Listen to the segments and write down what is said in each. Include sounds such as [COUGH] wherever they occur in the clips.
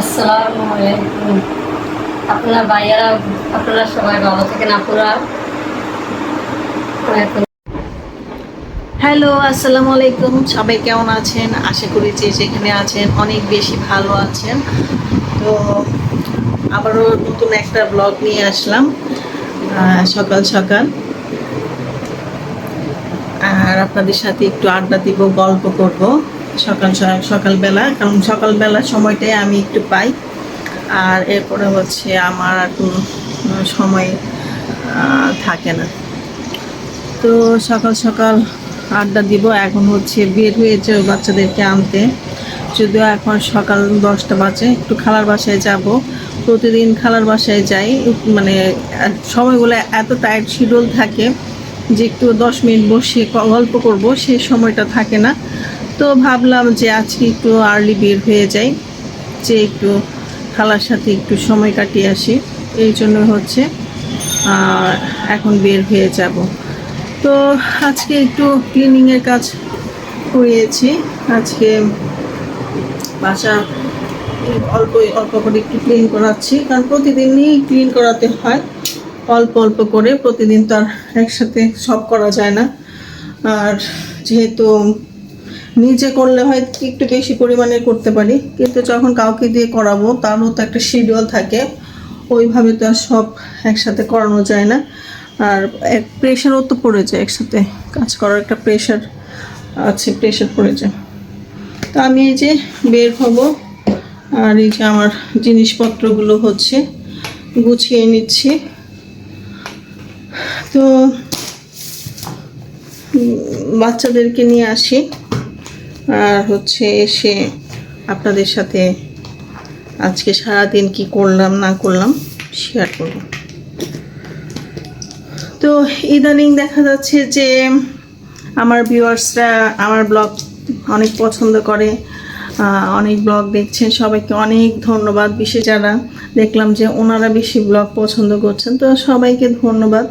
আসসালামু আপনারা ভাইয়ারা, আপনারা সবাই ভালো থাকেন, আপুরা। হ্যালো, আসসালামু আলাইকুম। সবাই কেমন আছেন? আশা করি যে যেখানে আছেন অনেক বেশি ভালো আছেন। তো আবারও নতুন একটা ব্লগ নিয়ে আসলাম সকাল সকাল। আর আপনাদের সাথে একটু আড্ডা দিব, গল্প করব। সকাল সকালবেলা, কারণ সকালবেলা সময়টাই আমি একটু পাই। আর এরপরে হচ্ছে আমার আর কোনো সময় থাকে না। তো সকাল সকাল আড্ডা দিব। এখন হচ্ছে বের হয়েছে বাচ্চাদেরকে আনতে। যদিও এখন সকাল দশটা বাজে, একটু খালার বাসায় যাব। প্রতিদিন খালার বাসায় যাই। মানে সময়গুলো এত টাইট শিডিউল থাকে যে একটু দশ মিনিট বসে গল্প করব সেই সময়টা থাকে না। তো ভাবলাম যে আজকে একটু আর্লি বের হয়ে যাই, যে একটু খালার সাথে একটু সময় কাটিয়ে আসি, এই জন্য হচ্ছে এখন বের হয়ে যাব। তো আজকে একটু ক্লিনিংয়ের কাজ করিয়েছি আজকে বাসা অল্প অল্প করে একটু ক্লিন করাচ্ছি, কারণ প্রতিদিনই ক্লিন করাতে হয়, অল্প অল্প করে, প্রতিদিন তো আর একসাথে সব করা যায় না। আর যেহেতু নিজে করলে হয় একটু বেশি পরিমাণে করতে পারি, কিন্তু যখন কাউকে দিয়ে করাবো, তারও তো একটা শিডিউল থাকে, ওইভাবে তো আর সব একসাথে করানো যায় না। আর এক প্রেশারও তো পড়ে যায় একসাথে, কাজ করার একটা প্রেশার আছে প্রেশার পড়ে যায়। তো আমি এই যে বের হব, আর এই যে আমার জিনিসপত্রগুলো হচ্ছে, গুছিয়ে নিচ্ছি। তো বাচ্চাদেরকে নিয়ে আসি। আর হচ্ছে এসে আপনাদের সাথে আজকে সারাদিন কি করলাম, না করলাম শেয়ার করব। তো ইদানিং দেখা যাচ্ছে যে আমার ভিউয়ার্সরা আমার ব্লগ অনেক পছন্দ করে অনেক ব্লগ দেখছেন, সবাইকে অনেক ধন্যবাদ। বিশেষ যারা দেখলাম যে ওনারা বেশি ব্লগ পছন্দ করছেন, তো সবাইকে ধন্যবাদ।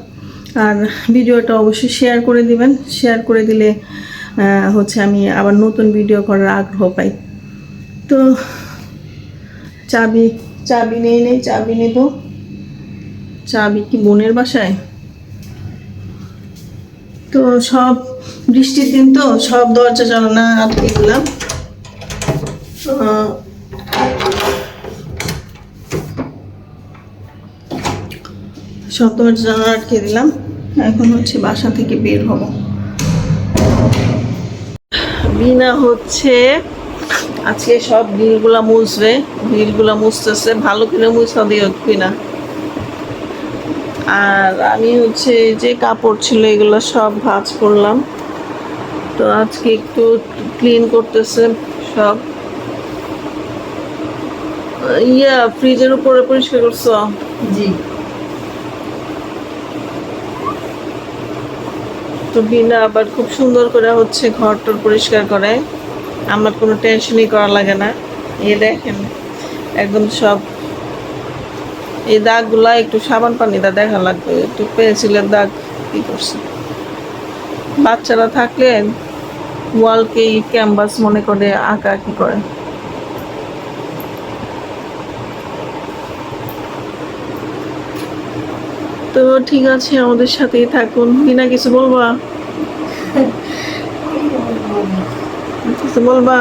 আর ভিডিওটা অবশ্যই শেয়ার করে দিবেন শেয়ার করে দিলে হচ্ছে আমি আবার নতুন ভিডিও করার আগ্রহ পাই। তো চাবি চাবি নেই নেই, চাবি নেব চাবি কি বোনের বাসায়? তো সব বৃষ্টির দিন তো, সব দরজা জানালা আটকে দিলাম সব দরজা জানালা আটকে দিলাম। এখন হচ্ছে বাসা থেকে বের হব। বিনা হচ্ছে আজকে সব গ্রিলগুলা মুছবে, গ্রিলগুলা মুছতেছে, ভালো করে মুছা দিয়ে না আর আমি হচ্ছে যে কাপড় ছিল, এগুলো সব ভাঁজ করলাম। তো আজকে একটু ক্লিন করতেছে সব। ইয়া, ফ্রিজের উপরে পরিষ্কার করছ? জি। তো বিনা আবার খুব সুন্দর করে হচ্ছে ঘর টর পরিষ্কার করে। আমার কোনো টেনশনই করা লাগে না। এ দেখেন, একদম সব এই দাগগুলা একটু সাবান পানিটা দেখা লাগবে। একটু পেন্সিলের দাগ, কি করছে? বাচ্চারা থাকলে ওয়ালকে ক্যানভাস মনে করে আঁকা কি করে। তো ঠিক আছে, আমাদের সাথেই থাকুন। বিনা কিছু বলবা? কিছু বলবা?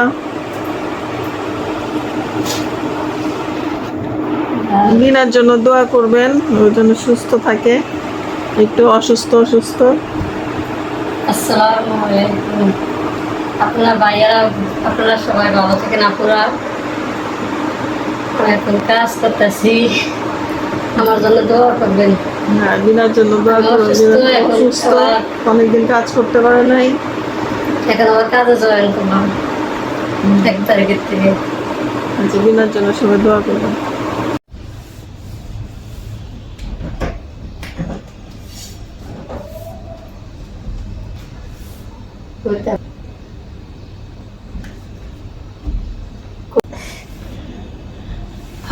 বিনার জন্য দোয়া করবেন, ওর জন্য সুস্থ থাকে। একটু অসুস্থ অসুস্থ। আসসালামু আপনারা ভাইয়ারা, আপনারা সবাই ভালো থাকেন, আপুরা। এখন কাজ করতেছি। আমার জন্য দোয়া করবেন। হ্যাঁ বিনার জন্য দোয়া করবেন খাবার- অনেকদিন কাজ করতে পারে নাই। এখন আমার কাজে জয়েন করলাম। এক তারিখের থেকে। আচ্ছা বিনার জন্য সবাই দোয়া করবেন।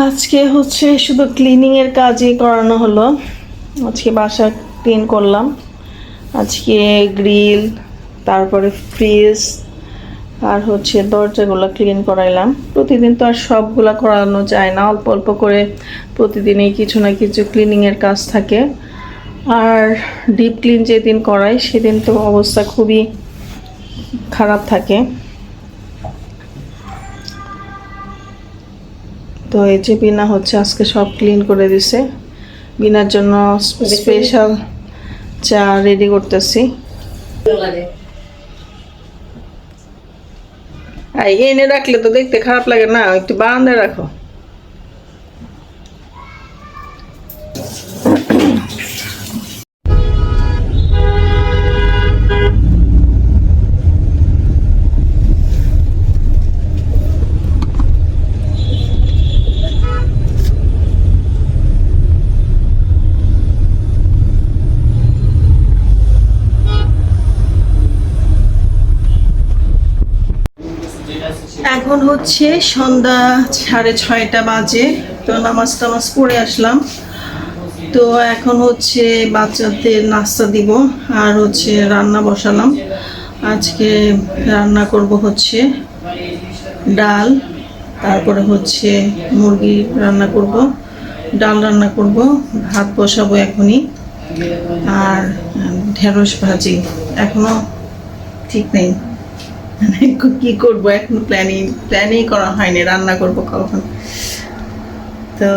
আজকে হচ্ছে শুধু ক্লিনিং এর কাজই করানো হলো। আজকে বাসা ক্লিন করলাম। আজকে গ্রিল তারপরে ফ্রিজ আর হচ্ছে দরজাগুলো ক্লিন করাইলাম। প্রতিদিন তো আর সবগুলো করানো যায় না। অল্প অল্প করে প্রতিদিনই কিছু না কিছু ক্লিনিংয়ের কাজ থাকে। আর ডিপ ক্লিন যেদিন করাই, সেদিন তো অবস্থা খুবই খারাপ থাকে। তো এই যে বিনা হচ্ছে আজকে সব ক্লিন করে দিছে। বিনার জন্য স্পেশাল চা রেডি করতেছি। আর এনে রাখলে তো দেখতে খারাপ লাগে না একটু বারান্দায় রাখো। এখন হচ্ছে সন্ধ্যা সাড়ে ছয়টা বাজে, তো নামাজ টামাজ পড়ে আসলাম। তো এখন হচ্ছে বাচ্চাদের নাস্তা দিব আর হচ্ছে রান্না বসালাম। আজকে রান্না করব হচ্ছে ডাল, তারপরে হচ্ছে মুরগি রান্না করব, ডাল রান্না করব, ভাত বসাবো এখনই। আর ঢেঁড়স ভাজি, এখনও ঠিক নেই। [LAUGHS] কি করব? এখন প্ল্যানিং প্ল্যানিং করা হয়নি, রান্না করব কখন? তো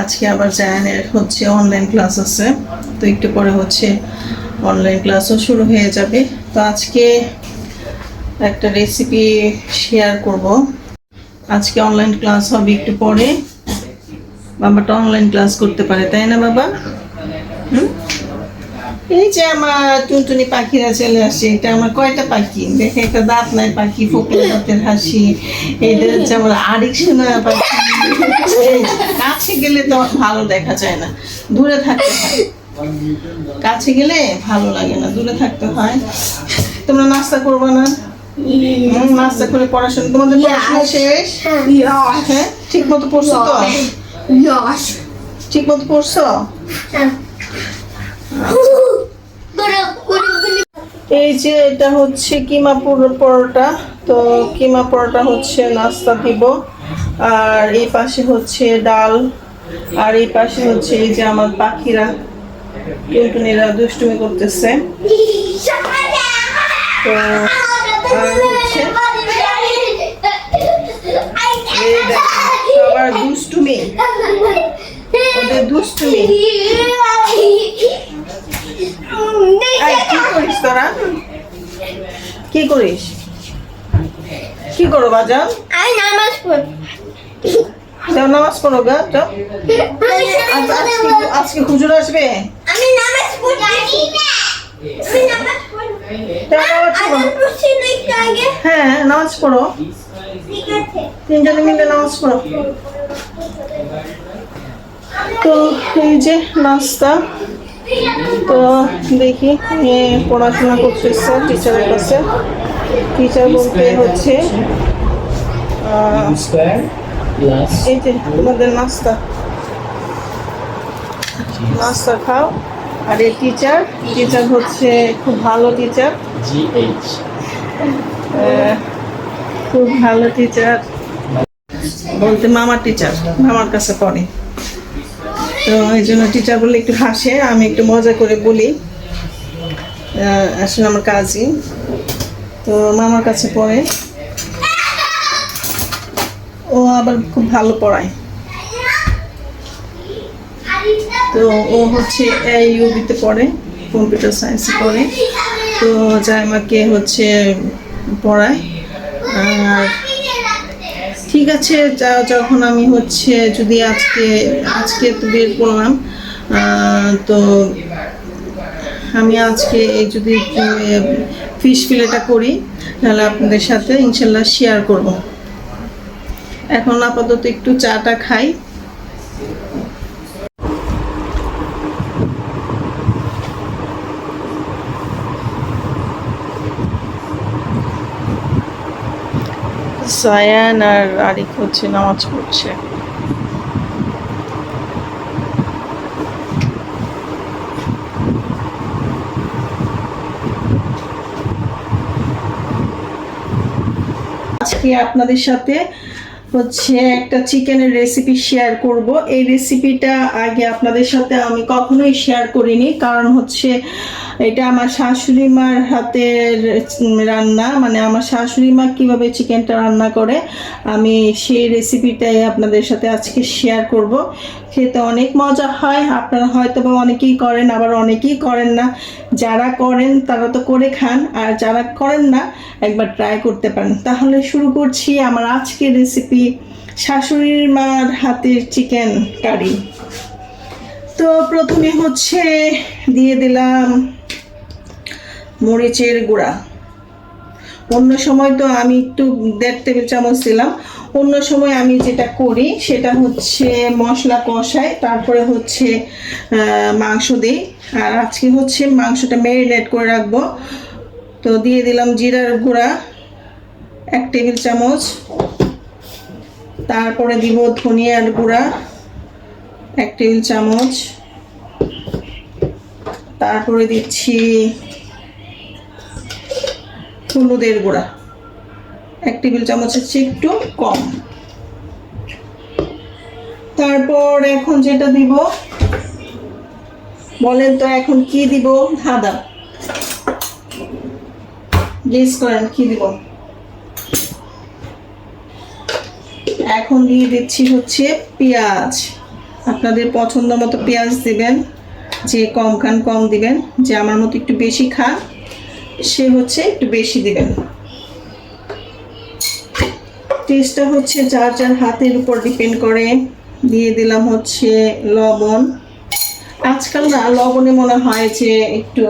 আজকে আবার জায়ানের হচ্ছে অনলাইন ক্লাস আছে। তো একটু পরে হচ্ছে অনলাইন ক্লাসও শুরু হয়ে যাবে। তো আজকে একটা রেসিপি শেয়ার করব। আজকে অনলাইন ক্লাস হবে একটু পরে। বাবাটা অনলাইন ক্লাস করতে পারে, তাই না বাবা? হুম? এই যে আমার টুনটুনি পাখিরা চলে আসে এটা আমার কয়টা পাখি? দেখে একটা দাঁত নাই পাখি ফোকলা দাঁতের হাসি। এটা হচ্ছে আমার আরেক সোনা পাখি। কাছে গেলে তো ভালো দেখা যায় না। দূরে থাকতে হয়। কাছে গেলে ভালো লাগে না দূরে থাকতে হয়। তোমরা নাস্তা করবে না? নাস্তা করে পড়াশোনা তোমাদের পড়াশোনা শেষ? হ্যাঁ। ঠিক মতো পড়ছো তো. ঠিক মতো পড়ছো? এই যে এটা হচ্ছে কিমা পরোটা। তো কিমা পরোটা হচ্ছে নাস্তা দিব। আর এই পাশে হচ্ছে ডাল। আর এই পাশে হচ্ছে এই যে আমার পাখিরা। টুনটুনিরা দুষ্টুমি করতেছে। তো আর হচ্ছে সবার দুষ্টুমি। ওদের দুষ্টুমি এই, কি করিস তোরা কি করিস? কি করো বাজার I namas pun. যাও নামাজ পড়ো গা যাও। আজকে আজকে হুজুর আসবে? আমি নামাজ পড়ি। আমি নামাজ পড়ি। নামাজ পড়ো। আমি না হ্যাঁ নামাজ পড়ো। তিনজনে মিলে নামাজ পড়ো। তো এই যে নাস্তা। তো দেখি পড়াশোনা করতেছে টিচারের কাছে। টিচার বলতে হচ্ছে এই যে তোমাদের নাস্তা। নাস্তা খাও। আর এই টিচার টিচার হচ্ছে খুব ভালো টিচার খুব ভালো টিচার বলতে মামার টিচার মামার কাছে পড়ে। তো এই জন্য টিচার বলে একটু হাসে, আমি একটু মজা করে বলি। আসলে আমার কাজই। তো মামার কাছে পড়ে। ও আবার খুব ভালো পড়ায়। তো ও হচ্ছে এই ইউবিতে পড়ে কম্পিউটার সায়েন্সে পড়ে। তো জাইমাকে হচ্ছে পড়ায়। আর ঠিক আছে যখন আমি হচ্ছে যদি আজকে আজকে তো বের করলাম তো আমি আজকে এই যদি ফিশ ফিলেটা করি, তাহলে আপনাদের সাথে ইনশাল্লাহ শেয়ার করব। এখন আপাতত একটু চাটা খাই। সায়ান আর আরিক হচ্ছে নামাজ পড়ছে। আজকে আপনাদের সাথে হচ্ছে একটা চিকেনের রেসিপি শেয়ার করব। এই রেসিপিটা আগে আপনাদের সাথে আমি কখনোই শেয়ার করিনি, কারণ হচ্ছে এটা আমার শাশুড়ি মার হাতের রান্না। মানে আমার শাশুড়ি মা কীভাবে চিকেনটা রান্না করে, আমি সেই রেসিপিটাই আপনাদের সাথে আজকে শেয়ার করব। খেতে অনেক মজা হয়। আপনারা হয়তো বা অনেকেই করেন, আবার অনেকেই করেন না। যারা করেন, তারা তো করে খান। আর যারা করেন না, একবার ট্রাই করতে পারেন। তাহলে শুরু করছি আমার আজকের রেসিপি শাশুড়ির মার হাতের চিকেন কারি তো প্রথমে হচ্ছে, দিয়ে দিলাম মরিচের গুঁড়া। অন্য সময় তো আমি একটু দেড় টেবিল চামচ দিলাম। অন্য সময় আমি যেটা করি, সেটা হচ্ছে মশলা কষাই তারপরে হচ্ছে মাংস দিই। আর আজকে হচ্ছে মাংসটা ম্যারিনেট করে রাখব। তো দিয়ে দিলাম জিরার গুঁড়া, এক টেবিল চামচ। তারপরে দিব ধনিয়ার গুঁড়া, এক টেবিল চামচ। তারপরে দিচ্ছি হলুদের গুঁড়া। এক টেবিল চামচের চেয়ে একটু কম। তারপর এখন যেটা দিব, বলেন তো এখন কি দিব? ধাঁধা গেস করেন, কি দিব? এখন দিয়ে দিচ্ছি হচ্ছে পেঁয়াজ। আপনাদের পছন্দ মতো পেঁয়াজ দিবেন, যে কম খান কম দিবেন, যে আমার মতো একটু বেশি খান। সে হচ্ছে একটু বেশি দিবেন টেস্টটা হচ্ছে যার যার হাতের উপর ডিপেন্ড করে। দিয়ে দিলাম হচ্ছে লবণ। আজকাল না লবণে মনে হয় যে একটু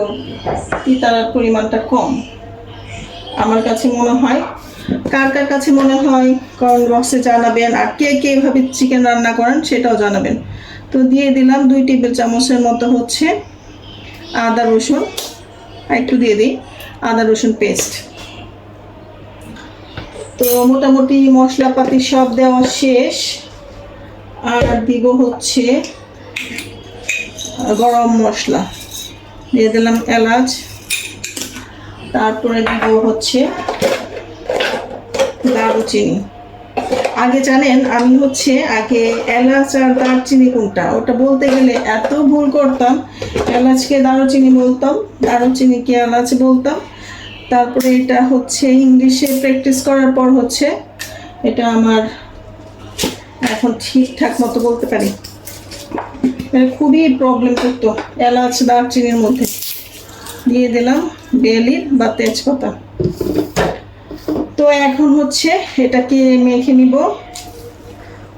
তিতার পরিমাণটা কম। আমার কাছে মনে হয়, কার কার কাছে মনে হয় কমেন্ট বক্সে জানাবেন আর কে কে এভাবে চিকেন রান্না করেন সেটাও জানাবেন। তো দিয়ে দিলাম দুই টেবিল চামচের মতো হচ্ছে আদা রসুন। একটু দিয়ে দিই। আদা, রসুন পেস্ট তো মোটামুটি মশলাপাতি সব দেওয়া শেষ। আর দিব হচ্ছে গরম মশলা। দিয়ে দিলাম এলাচ। তারপরে দিব হচ্ছে দারুচিনি। আগে জানেন, আমি হচ্ছে আগে এলাচ আর দারচিনি কোনটা? ওটা বলতে গেলে এত ভুল করতাম, এলাচকে দারুচিনি বলতাম, দারুচিনিকে এলাচ বলতাম। তারপরে এটা হচ্ছে ইংলিশে প্র্যাকটিস করার পর হচ্ছে এটা আমার এখন ঠিকঠাক মতো বলতে পারি। এটা খুবই প্রবলেম করতো এলাচ, দারচিনির মধ্যে। দিয়ে দিলাম বেলির বা তেজপাতা। তো এখন হচ্ছে এটাকে মেখে নিব।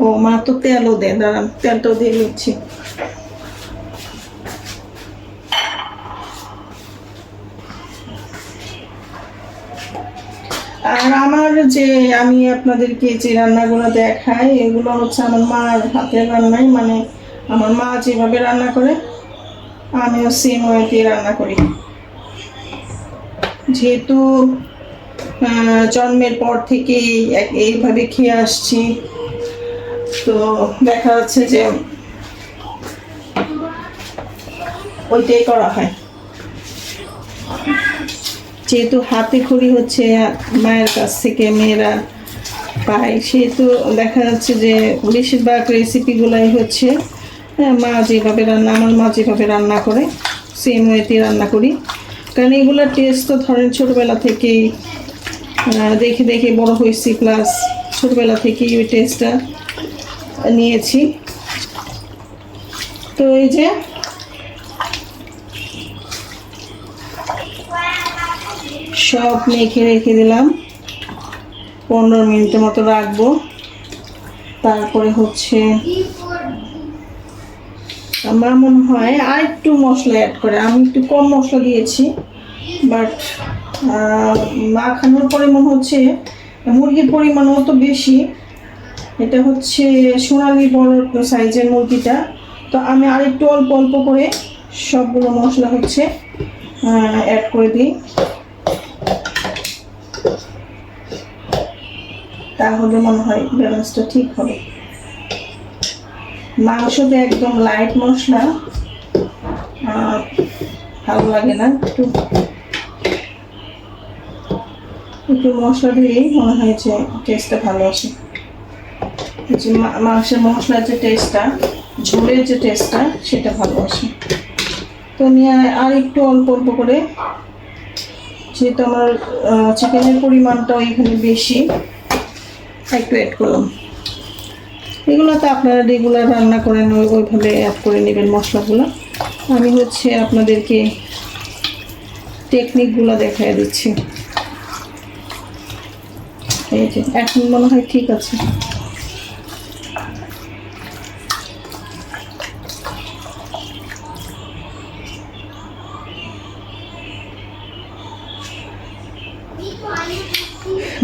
ও, মা তো তেলও দেয়, দাঁড়ান, তেলটাও দিয়ে নিচ্ছি। আর আমার যে আমি আপনাদেরকে যে রান্নাগুলো দেখাই, এগুলো হচ্ছে আমার মার হাতের রান্নাই মানে আমার মা যেভাবে রান্না করে, আমিও সেম ওয়েতে রান্না করি। যেহেতু জন্মের পর এক- এইভাবে খেয়ে আসছি। তো দেখা যাচ্ছে যে ওইটাই করা হয়। যেহেতু হাতে খড়ি হচ্ছে মায়ের কাছ থেকে মেয়েরা পায় সেহেতু দেখা যাচ্ছে যে বেশিরভাগ রেসিপিগুলাই হচ্ছে হ্যাঁ, মা যেভাবে রান্না আমার মা যেভাবে রান্না করে সেম ওয়েতে রান্না করি। কারণ এগুলোর টেস্ট তো ধরেন ছোটোবেলা থেকেই দেখে দেখে বড় হয়েছি প্লাস ছোটবেলা থেকেই ওই টেস্টটা নিয়েছি। তো এই যে, সব মেখে রেখে দিলাম। পনেরো মিনিটের মতো রাখব। তারপরে হচ্ছে আমার মনে হয় আর একটু মশলা অ্যাড করে। আমি একটু কম মশলা দিয়েছি বাট মাখানোর পরে মনে হচ্ছে, মুরগির পরিমাণও তো বেশি। এটা হচ্ছে সোনালি বড় সাইজের মুরগিটা। তো আমি আর একটু অল্প অল্প করে সবগুলো মশলা হচ্ছে অ্যাড করে দিই। তাহলে মনে হয় ব্যালেন্সটা ঠিক হবে। মাংসতে একদম লাইট মশলা। ভালো লাগে না একটু। একটু মশলা দিলেই মনে হয়েছে টেস্টটা ভালো আসে। যে মাংসের মশলার যে টেস্টটা ঝোলের যে টেস্টটা সেটা ভালো আসে। তো নিয়ে আর একটু অল্প অল্প করে, যেহেতু আমার চিকেনের পরিমাণটাও এখানে বেশি, একটু অ্যাড করলাম। এগুলো তো আপনারা রেগুলার রান্না করেন, ওই- ওইভাবে অ্যাড করে নেবেন মশলাগুলো। আমি হচ্ছে আপনাদেরকে টেকনিকগুলো দেখাই দিচ্ছি। এখন মনে হয় ঠিক আছে।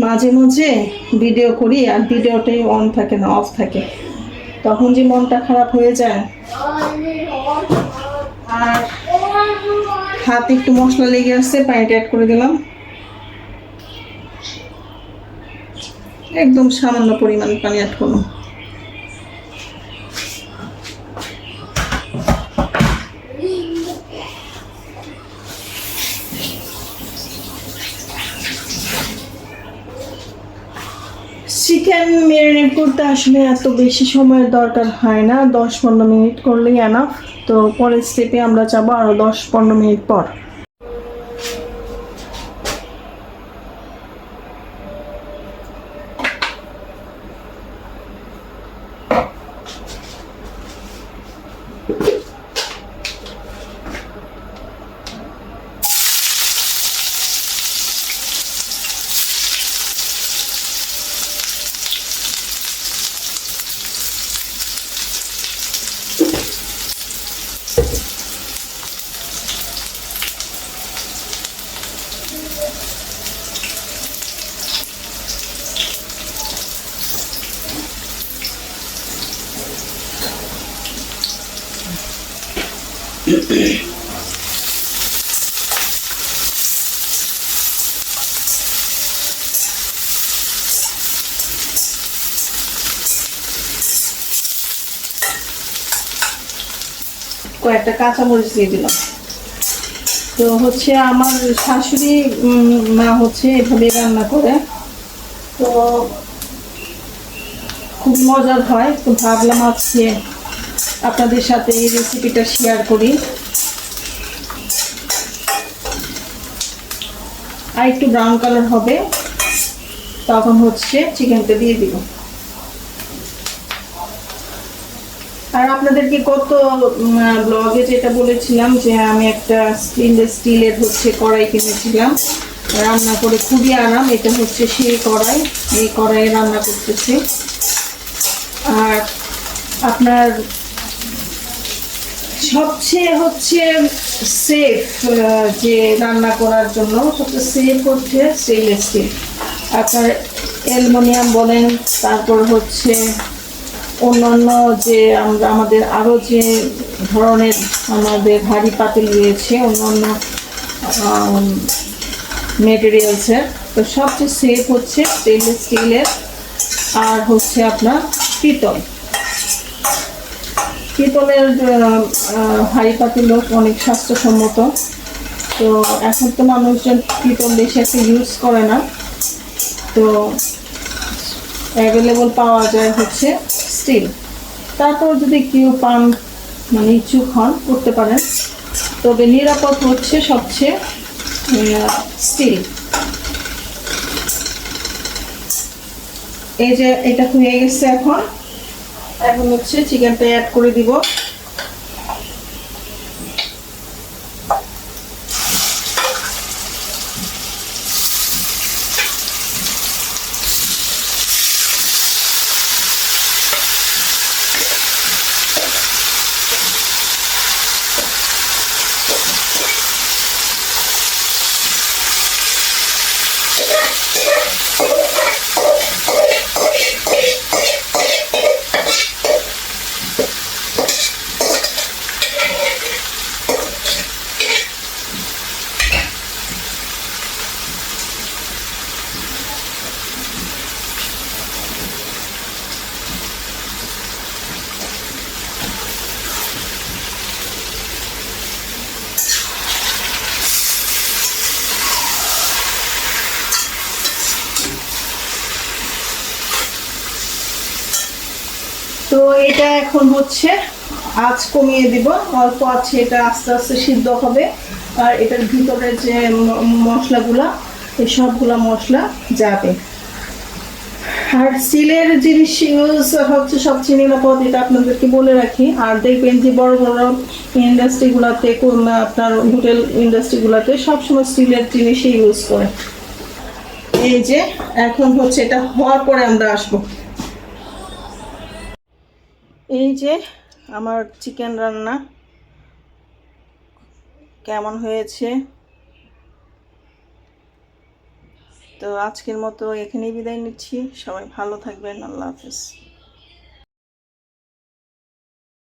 মাঝে মাঝে ভিডিও করি আর ভিডিওটাই অন থাকে না অফ থাকে। তখন যে মনটা খারাপ হয়ে যায়। আর হাতে একটু মশলা লেগে আসছে পানিটা অ্যাড করে দিলাম। একদম সামান্য পরিমাণ পানি অ্যাড করুন। চিকেন মেরিনেট করতে আসলে এত বেশি সময়ের দরকার হয় না। দশ পনেরো মিনিট করলেই এনাফ তো পরের স্টেপে আমরা যাব আরও দশ পনেরো মিনিট পর। কয়েকটা কাঁচামরিচ দিয়ে দিলাম। তো হচ্ছে আমার শাশুড়ি মা হচ্ছে এভাবে রান্না করে। তো খুব মজার হয়। তো ভাবলাম আজকে আপনাদের সাথে এই রেসিপিটা শেয়ার করি। আর একটু ব্রাউন কালার হবে, তখন হচ্ছে চিকেনটা দিয়ে দিব। আর আপনাদেরকে কত ব্লগে যেটা বলেছিলাম যে আমি একটা স্টিল স্টিলের হচ্ছে কড়াই কিনেছিলাম, রান্না করে খুবই আরাম, এটা হচ্ছে সেই কড়াই, এই কড়াইয়ে রান্না করতেছি। আর আপনার সবচেয়ে হচ্ছে সেফ যে রান্না করার জন্য, সবচেয়ে সেফ হচ্ছে স্টেনলেস স্টিল আপনার অ্যালুমিনিয়াম বলেন, তারপর হচ্ছে অন্যান্য যে আমরা আমাদের আরও যে ধরনের আমাদের ভারী পাতিল রয়েছে, অন্যান্য মেটেরিয়ালসের তো সবচেয়ে সেফ হচ্ছে স্টেনলেস স্টিলের আর হচ্ছে আপনার পিতল। পিতলের হাড়ি পাতিল অনেক স্বাস্থ্যসম্মত। তো এখন তো মানুষজন পিতল বেশি একটা ইউজ করে না। তো অ্যাভেলেবল পাওয়া যায় হচ্ছে। স্টিল। তারপর যদি কেউ পান মানে ইচ্ছুক হন, করতে পারেন। তবে নিরাপদ হচ্ছে সবচেয়ে স্টিল। এই যে এটা হয়ে গেছে এখন। এখন হচ্ছে চিকেনটা অ্যাড করে দিব। হচ্ছে, আঁচ কমিয়ে দিব। অল্প আছে এটা আস্তে আস্তে সিদ্ধ হবে। আর এটার ভিতরে যে মশলাগুলা, এই সবগুলা মশলা যাবে। আর সিলের জিনিস ইউজ হচ্ছে সবচেয়ে নিরাপদ, এটা আপনাদেরকে বলে রাখি। আর দেখবেন যে বড় বড় ইন্ডাস্ট্রিগুলোতে আপনার হোটেল ইন্ডাস্ট্রিগুলোতে সবসময় স্টিলের জিনিসই ইউজ করে। এই যে, এখন হচ্ছে এটা হওয়ার পরে আমরা আসব। এই যে আমার চিকেন রান্না কেমন হয়েছে? তো আজকের মতো এখানেই বিদায় নিচ্ছি। সবাই ভালো থাকবেন। আল্লাহ হাফেজ।